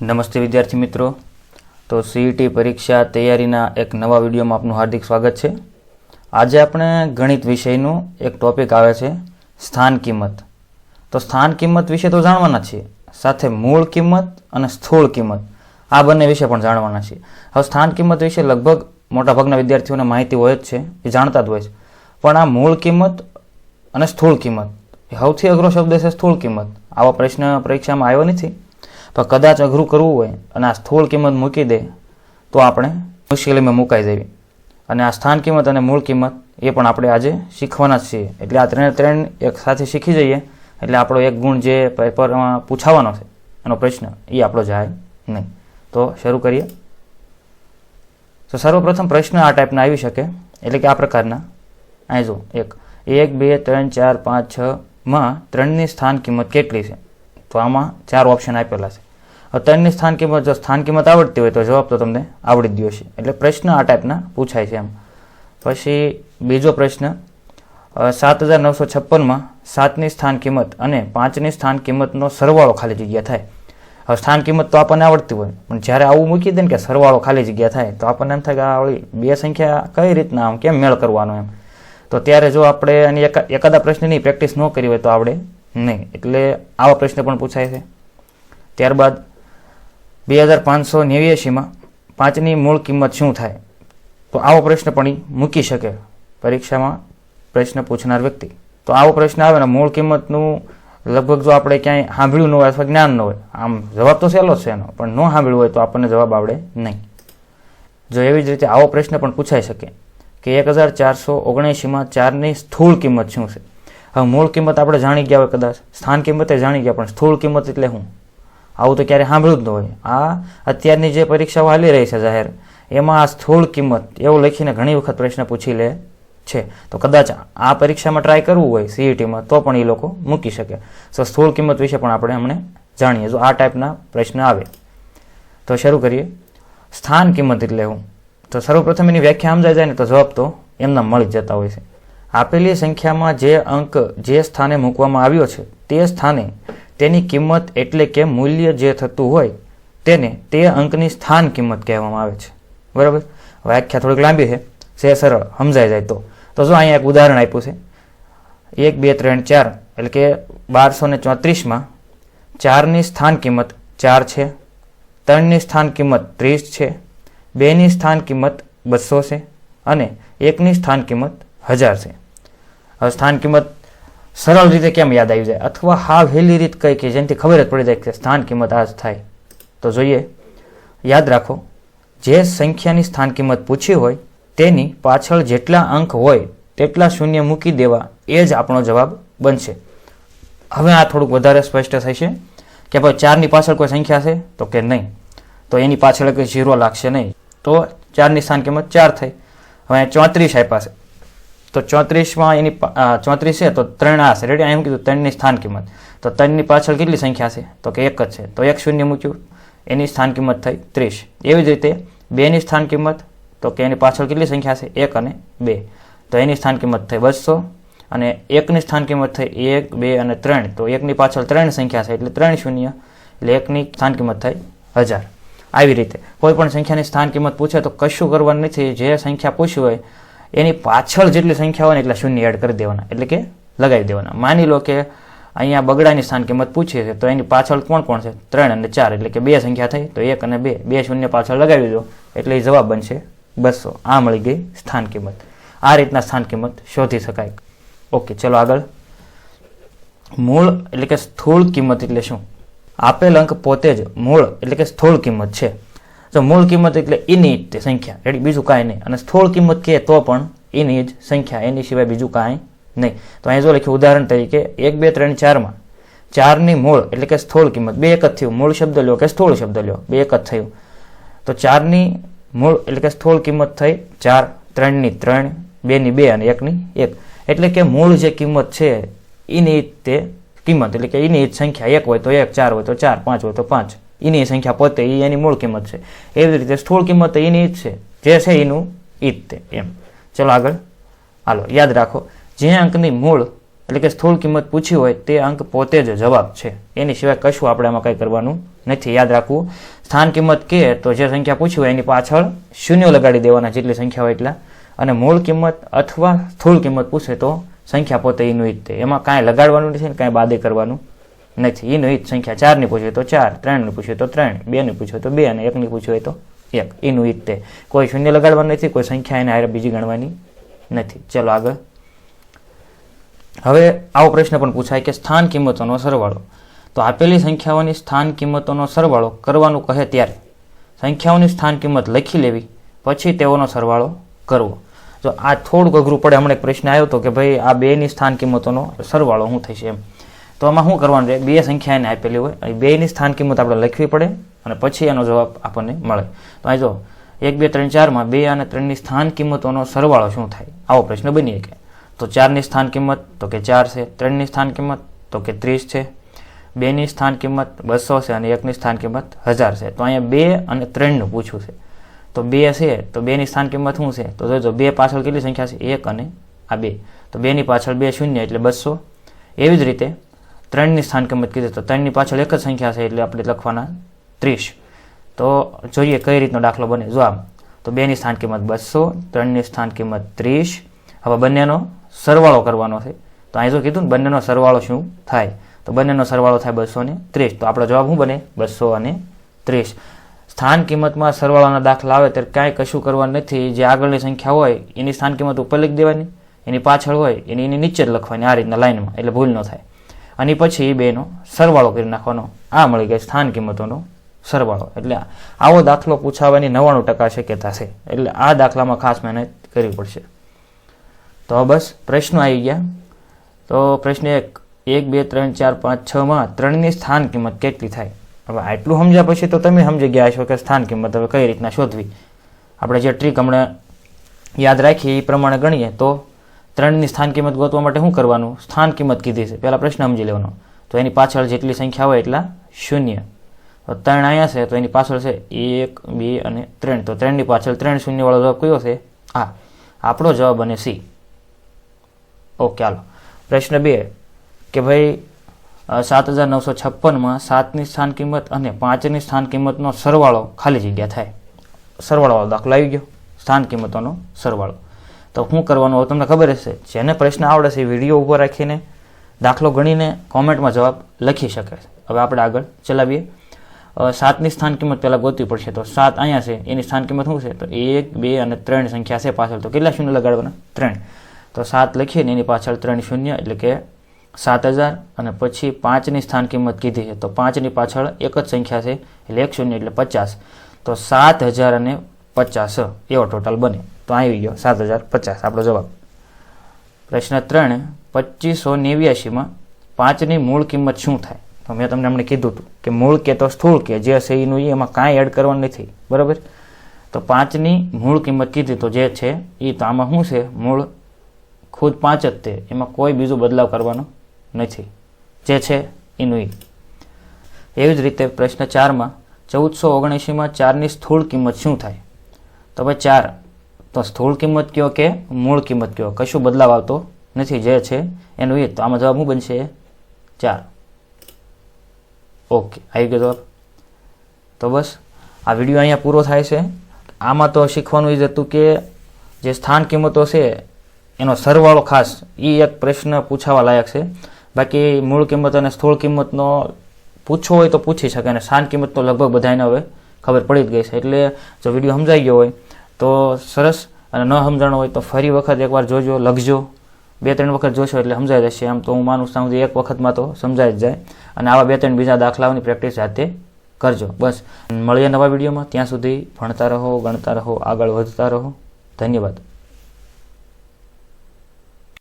નમસ્તે વિદ્યાર્થી મિત્રો. તો સીઈટી પરીક્ષા તૈયારીના એક નવા વિડીયોમાં આપનું હાર્દિક સ્વાગત છે. આજે આપણે ગણિત વિષયનું એક ટોપિક આવે છે, સ્થાન કિંમત. તો સ્થાન કિંમત વિશે તો જાણવાના છીએ. સાથે મૂળ કિંમત અને સ્થૂળ કિંમત, આ બંને વિશે પણ જાણવાના છીએ. હવે સ્થાન કિંમત વિશે લગભગ મોટાભાગના વિદ્યાર્થીઓને માહિતી હોય જ છે, એ જાણતા જ હોય છે. પણ આ મૂળ કિંમત અને સ્થૂળ કિંમત, એ સૌથી અઘરો શબ્દ છે સ્થૂળ કિંમત. આવા પ્રશ્ન પરીક્ષામાં આવ્યો નથી. પણ કદાચ અઘરું કરવું હોય અને આ સ્થૂળ કિંમત મૂકી દે, તો આપણે મુશ્કેલીમાં મુકાઈ જવી. અને આ સ્થાન કિંમત અને મૂળ કિંમત એ પણ આપણે આજે શીખવાના જ છીએ. એટલે આ ત્રણે ત્રણ એક સાથે શીખી જઈએ, એટલે આપણો એક ગુણ જે પેપરમાં પૂછાવાનો છે, એનો પ્રશ્ન એ આપણો જાય નહીં. તો શરૂ કરીએ. તો સર્વપ્રથમ પ્રશ્ન આ ટાઈપના આવી શકે, એટલે કે આ પ્રકારના. અહીં જો એક એક, બે, ત્રણ, ચાર, પાંચ, છ, માં ત્રણની સ્થાન કિંમત કેટલી છે? તો આમાં ચાર ઓપ્શન આપેલા છે. અત્યારની સ્થાન કિંમત, જો સ્થાન કિંમત આવડતી હોય તો જવાબ તો તમને આવડી જ ગયો છે એટલે પ્રશ્ન આ ટાઈપના પૂછાય છે એમ. પછી બીજો પ્રશ્ન સાત હજાર નવસો છપ્પનમાં સાતની સ્થાન કિંમત અને પાંચની સ્થાન કિંમતનો સરવાળો ખાલી જગ્યા થાય. હવે સ્થાન કિંમત તો આપણને આવડતી હોય, પણ જ્યારે આવું મૂકી દે ને કે સરવાળો ખાલી જગ્યા થાય, તો આપણને એમ થાય કે આ બે સંખ્યા કઈ રીતના આમ કેમ મેળ કરવાનો એમ. તો ત્યારે જો આપણે એની એકા, એકાદા પ્રશ્નની પ્રેક્ટિસ ન કરી હોય તો આવડે નહીં, એટલે આવા પ્રશ્ન પણ પૂછાય છે. ત્યારબાદ બે હજાર પાંચસો નેવ્યાસીમાં પાંચની મૂળ કિંમત શું થાય? તો આવો પ્રશ્ન પણ મૂકી શકે પરીક્ષામાં પ્રશ્ન પૂછનાર વ્યક્તિ. તો આવો પ્રશ્ન આવે ને મૂળ કિંમતનું લગભગ જો આપણે ક્યાંય સાંભળ્યું ન હોય અથવા જ્ઞાન ન હોય, આમ જવાબ તો સહેલો છે એનો, પણ ન સાંભળ્યું હોય તો આપણને જવાબ આવડે નહીં. જો એવી જ રીતે આવો પ્રશ્ન પણ પૂછાઈ શકે કે એક હજાર ચારસો ઓગણએંશીમાં ચારની સ્થૂળ કિંમત શું છે? હવે મૂળ કિંમત આપણે જાણી ગયા હોય કદાચ. સ્થાન કિંમતે જાણી ગયા, પણ સ્થૂળ કિંમત એટલે શું? આવું તો ક્યારે સાંભળ્યું જ ન હોય. આ અત્યારની જે પરીક્ષાઓ હાલી રહી છે જાહેર, એમાં આ સ્થૂળ કિંમત, એવું લખીને ઘણી વખત પ્રશ્ન પૂછી લે છે. તો કદાચ આ પરીક્ષામાં ટ્રાય કરવું હોય સીઈટીમાં તો પણ એ લોકો મૂકી શકે. સો સ્થૂળ કિંમત વિશે પણ આપણે હમણે જાણીએ. જો આ ટાઈપના પ્રશ્ન આવે, તો શરૂ કરીએ. સ્થાન કિંમત એટલે હું તો સર્વપ્રથમ એની વ્યાખ્યા સમજાઈ જાય ને તો જવાબ તો એમના મળી જતા હોય છે. આપેલી સંખ્યામાં જે અંક જે સ્થાને મૂકવામાં આવ્યો છે, તે સ્થાને તેની કિંમત એટલે કે મૂલ્ય જે થતું હોય, તેને તે અંકની સ્થાન કિંમત કહેવામાં આવે છે. બરાબર? વ્યાખ્યા થોડીક લાંબી છે. છે સરળ, સમજાઈ જાય તો. તો જો અહીંયા એક ઉદાહરણ આપ્યું છે. એક, બે, ત્રણ, ચાર, એટલે કે બારસો ને ચોત્રીસમાં ચારની સ્થાન કિંમત ચાર છે, ત્રણની સ્થાન કિંમત ત્રીસ છે, બેની સ્થાન કિંમત બસો છે અને એકની સ્થાન કિંમત હજાર છે. હવે સ્થાન કિંમત સરળ રીતે કેમ યાદ આવી જાય? અથવા હા વહેલી રીત કઈ કે જેનાથી ખબર જ પડી જાય કે સ્થાન કિંમત આ થાય. તો જોઈએ. યાદ રાખો, જે સંખ્યાની સ્થાન કિંમત પૂછી હોય, તેની પાછળ જેટલા અંક હોય, તેટલા શૂન્ય મૂકી દેવા એ જ આપણો જવાબ બનશે. હવે આ થોડુંક વધારે સ્પષ્ટ થશે કે ભાઈ ચારની પાછળ કોઈ સંખ્યા છે? તો કે નહીં. તો એની પાછળ કંઈ ઝીરો લાગશે નહીં. તો ચારની સ્થાન કિંમત ચાર થઈ. હવે ચોત્રીસ આપ્યા છે. તો ચોત્રીસમાં એની ચોત્રીસ છે, તો ત્રણ આ છે. રેડી એમ કીધું ત્રણની સ્થાન કિંમત. તો ત્રણની પાછળ કેટલી સંખ્યા છે? તો કે એક જ છે. તો એક શૂન્ય મૂક્યું. એની સ્થાન કિંમત થઈ ત્રીસ. એવી જ રીતે બેની સ્થાન કિંમત, તો કે એની પાછળ કેટલી સંખ્યા છે? એક અને બે. તો એની સ્થાન કિંમત થઈ બસો અને એકની સ્થાન કિંમત થઈ એક, બે અને ત્રણ. તો એકની પાછળ ત્રણ સંખ્યા છે, એટલે ત્રણ શૂન્ય. એટલે એકની સ્થાન કિંમત થઈ હજાર. આવી રીતે. કોઈ પણ સંખ્યાની સ્થાન કિંમત પૂછે તો કશું કરવાનું નથી. જે સંખ્યા પૂછી હોય એની પાછળ જેટલી સંખ્યા હોય ને એટલા શૂન્ય એડ કરી દેવાના. એટલે કે લગાવી દેવાના. માની લો કે અહીંયા બગડાની સ્થાન કિંમત પૂછી છે, તો એની પાછળ કોણ કોણ છે? ત્રણ અને ચાર, એટલે કે બે સંખ્યા થઈ, તો એક અને બે. બે શૂન્ય પાછળ લગાવી દો, એટલે એ જવાબ બનશે બસો. આ મળી ગઈ સ્થાન કિંમત આ રીતના સ્થાન કિંમત શોધી શકાય. ઓકે ચલો આગળ. મૂળ એટલે કે સ્થૂળ કિંમત એટલે શું? આપેલ અંક પોતે જ મૂળ એટલે કે સ્થૂળ કિંમત છે. જો મૂળ કિંમત એટલે એની જ સંખ્યા. રેડી? બીજું કાંઈ નહીં. અને સ્થૂળ કિંમત કહે તો પણ એની જ સંખ્યા. એની સિવાય બીજું કાંઈ નહીં. તો અહીં જો લખ્યું, ઉદાહરણ તરીકે એક, બે, ત્રણ, ચારમાં. ચારની મૂળ એટલે કે સ્થૂળ કિંમત. બે એક જ થયું. મૂળ શબ્દ લ્યો કે સ્થૂળ શબ્દ લ્યો. બે એક જ થયું. તો ચારની મૂળ એટલે કે સ્થૂળ કિંમત થઈ ચાર, ત્રણની ત્રણ, બેની બે અને એકની એક. એટલે કે મૂળ જે કિંમત છે, એની તે કિંમત. એટલે કે એની જ સંખ્યા. એક હોય તો એક, ચાર હોય તો ચાર, પાંચ હોય તો પાંચ. એની સંખ્યા પોતે એ એની મૂળ કિંમત છે. એવી રીતે સ્થૂળ કિંમત એની જ છે. જે છે એનું જ તે, એમ. ચલો આગળ. હાલો, યાદ રાખો, જે અંકની મૂળ એટલે કે સ્થૂળ કિંમત પૂછી હોય તે અંક પોતે જ જવાબ છે. એની સિવાય કશું આપણે આમાં કંઈ કરવાનું નથી. યાદ રાખવું, સ્થાન કિંમત કે તો જે સંખ્યા પૂછી હોય એની પાછળ શૂન્ય લગાડી દેવાના જેટલી સંખ્યા હોય એટલા. અને મૂળ કિંમત અથવા સ્થૂળ કિંમત પૂછે તો સંખ્યા પોતે એનું જ તે. એમાં કાંઈ લગાડવાનું નથી કાંઈ બાદે કરવાનું નથી. એનું હિત સંખ્યા ચારની પૂછે તો ચાર, ત્રણની પૂછે તો ત્રણ, બેની પૂછે તો બે અને એકની પૂછે હોય તો એક. એનું હિત તે. કોઈ શૂન્ય લગાડવાનું નથી, કોઈ સંખ્યા એને હારે બીજી ગણવાની નથી. ચલો આગળ. હવે આવો પ્રશ્ન પણ પૂછાય કે સ્થાન કિંમતોનો સરવાળો. તો આપેલી સંખ્યાઓની સ્થાન કિંમતોનો સરવાળો કરવાનું કહે ત્યારે સંખ્યાઓની સ્થાન કિંમત લખી લેવી, પછી તેઓનો સરવાળો કરવો. જો આ થોડુંક અઘરું પડે, હમણાં એક પ્રશ્ન આવ્યો હતો કે ભાઈ આ બેની સ્થાન કિંમતોનો સરવાળો શું થશે એમ. તો આમાં શું કરવાનું છે? બે સંખ્યા એને આપેલી હોય અને બેની સ્થાન કિંમત આપણે લખવી પડે અને પછી એનો જવાબ આપણને મળે. તો અહીં જો, એક, બે, ત્રણ, ચારમાં બે અને ત્રણની સ્થાન કિંમતોનો સરવાળો શું થાય? આવો પ્રશ્ન બની શકે. તો ચારની સ્થાન કિંમત, તો કે ચાર છે. ત્રણની સ્થાન કિંમત, તો કે ત્રીસ છે. બેની સ્થાન કિંમત બસો છે અને એકની સ્થાન કિંમત હજાર છે. તો અહીંયા બે અને ત્રણનું પૂછ્યું છે. તો બે છે, તો બેની સ્થાન કિંમત શું છે? તો જોજો, બે પાછળ કેટલી સંખ્યા છે? એક અને આ બે. તો બેની પાછળ બે શૂન્ય એટલે બસો. એવી જ રીતે ત્રણની સ્થાન કિંમત કીધી તો ત્રણની પાછળ એક જ સંખ્યા છે એટલે આપણે લખવાના ત્રીસ. તો જોઈએ કઈ રીતનો દાખલો બને. જો આમ, તો બેની સ્થાન કિંમત બસો, ત્રણની સ્થાન કિંમત ત્રીસ. હવે બંનેનો સરવાળો કરવાનો છે. તો અહીં જો કીધું ને, બંનેનો સરવાળો શું થાય? તો બંનેનો સરવાળો થાય બસો ને ત્રીસ. તો આપણો જવાબ શું બને? બસો અને ત્રીસ. સ્થાન કિંમતમાં સરવાળાના દાખલા આવે ત્યારે કાંઈ કશું કરવાનું નથી. જે આગળની સંખ્યા હોય, એની સ્થાન કિંમત ઉપર લખી દેવાની. એની પાછળ હોય, એની એની નીચે જ લખવાની આ રીતના લાઇનમાં. એટલે ભૂલ ન થાય. અને પછી એ બેનો સરવાળો કરી નાખવાનો. આ મળી ગઈ સ્થાન કિંમતોનો સરવાળો. એટલે આવો દાખલો પૂછાવાની નવ્વાણું ટકા શક્યતા છે. એટલે આ દાખલામાં ખાસ મહેનત કરવી પડશે. તો બસ, પ્રશ્નો આવી ગયા. તો પ્રશ્ન એક. એક, બે, ત્રણ, ચાર, પાંચ છમાં ત્રણની સ્થાન કિંમત કેટલી થાય? હવે આટલું સમજ્યા પછી તો તમે સમજી ગયા છો કે સ્થાન કિંમત હવે કઈ રીતના શોધવી. આપણે જે ટ્રીક હમણાં યાદ રાખીએ એ પ્રમાણે ગણીએ તો ત્રણની સ્થાન કિંમત ગોતવા માટે શું કરવાનું? સ્થાન કિંમત કીધી છે. પહેલાં પ્રશ્ન સમજી લેવાનો. તો એની પાછળ જેટલી સંખ્યા હોય એટલા શૂન્ય. ત્રણ અહીંયા છે, તો એની પાછળ છે એક, બે અને ત્રણ. તો ત્રણની પાછળ ત્રણ શૂન્યવાળો જવાબ કયો છે? આ. આપણો જવાબ બને સી. ઓકે, હાલો. પ્રશ્ન બે. કે ભાઈ સાત હજાર નવસો છપ્પનમાં સાતની સ્થાન કિંમત અને પાંચની સ્થાન કિંમતનો સરવાળો ખાલી જગ્યા થાય. સરવાળોવાળો દાખલો આવી ગયો. સ્થાન કિંમતોનો સરવાળો. તો શું કરવાનું હવે તમને ખબર હશે, જેને પ્રશ્ન આવડે છે એ વીડિયો ઊભો રાખીને દાખલો ગણીને કોમેન્ટમાં જવાબ લખી શકે છે. હવે આપણે આગળ ચલાવીએ. સાતની સ્થાન કિંમત પહેલાં ગોતવી પડશે. તો સાત અહીંયા છે, એની સ્થાન કિંમત શું છે? તો એક, બે અને ત્રણ સંખ્યા છે પાછળ. તો કેટલા શૂન્ય લગાડવાના? ત્રણ. તો સાત લખીએ ને એની પાછળ ત્રણ શૂન્ય, એટલે કે સાત હજાર અને પછી પાંચની સ્થાન કિંમત કીધી છે. તો પાંચની પાછળ એક જ સંખ્યા છે, એટલે એક શૂન્ય, એટલે પચાસ. તો સાત હજાર અને પચાસ. એવો ટોટલ બને. તો આવી ગયો, સાત હજાર પચાસ, આપણો જવાબ. પ્રશ્ન ત્રણ, પચીસો નેવ્યાસીમાં પાંચની મૂળ કિંમત શું થાય? તો મેં તમને હમણાં કીધું હતું કે મૂળ કે તો સ્થૂળ કે, જે છે એનું એમાં કાંઈ એડ કરવાનું નથી. બરાબર? તો પાંચની મૂળ કિંમત કીધી તો જે છે એ તો આમાં શું છે? મૂળ ખુદ પાંચ જ તે, એમાં કોઈ બીજો બદલાવ કરવાનો નથી. જે છે એનું ઈ. એવી જ રીતે પ્રશ્ન ચારમાં, ચૌદસો ઓગણએંશીમાં ચારની સ્થૂળ કિંમત શું થાય? તો ભાઈ ચાર તો સ્થૂળ કિંમત કયો કે મૂળ કિંમત કયો? કશું બદલાવ આવતો નથી, જે છે એનું એ. તો આમાં જવાબ શું બનશે? ચાર. ઓકે, આવી ગયો જવાબ. તો બસ, આ વીડિયો અહીંયા પૂરો થાય છે. આમાં તો શીખવાનું એ જ હતું કે જે સ્થાન કિંમતો છે, એનો સરવાળો ખાસ એ એક પ્રશ્ન પૂછાવા લાયક છે. બાકી મૂળ કિંમત અને સ્થૂળ કિંમતનો પૂછવો હોય તો પૂછી શકે. અને સ્થાન કિંમત તો લગભગ બધાને હવે ખબર પડી જ ગઈ છે. એટલે જો વીડિયો સમજાઈ ગયો હોય તો સરસ અને ન સમજાણો હોય તો ફરી વખત એકવાર જોજો, લખજો. બે, ત્રણ વખત જોશો એટલે સમજાઈ જશે. આમ તો હું માનું સાઉં એક વખતમાં તો સમજાઈ જ જાય. અને આવા બે, ત્રણ બીજા દાખલાઓની પ્રેક્ટિસ જાતે કરજો. બસ. મળીએ નવા વિડીયોમાં. ત્યાં સુધી ભણતા રહો, ગણતા રહો, આગળ વધતા રહો. ધન્યવાદ.